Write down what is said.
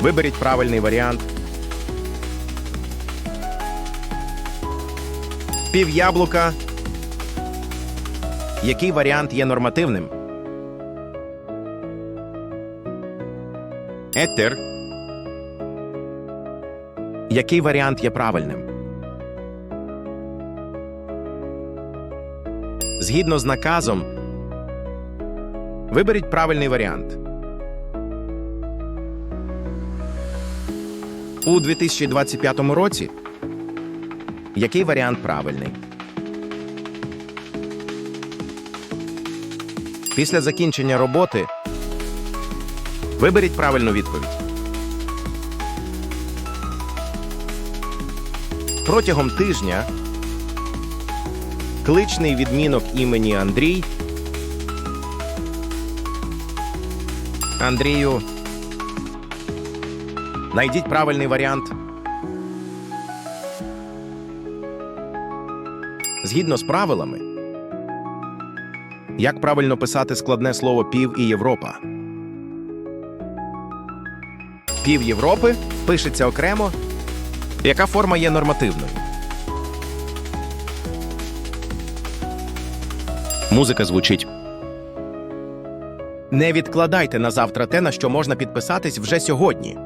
Виберіть правильний варіант. Пів яблука. Який варіант є нормативним? Етер. Який варіант є правильним? Згідно з наказом, виберіть правильний варіант. У 2025 році який варіант правильний? Після закінчення роботи виберіть правильну відповідь. Протягом тижня кличний відмінок імені Андрій. Андрію. Найдіть правильний варіант. Згідно з правилами, як правильно писати складне слово пів і Європа? Пів Європи пишеться окремо. Яка форма є нормативною? Музика звучить. Не відкладайте на завтра те, на що можна підписатись вже сьогодні.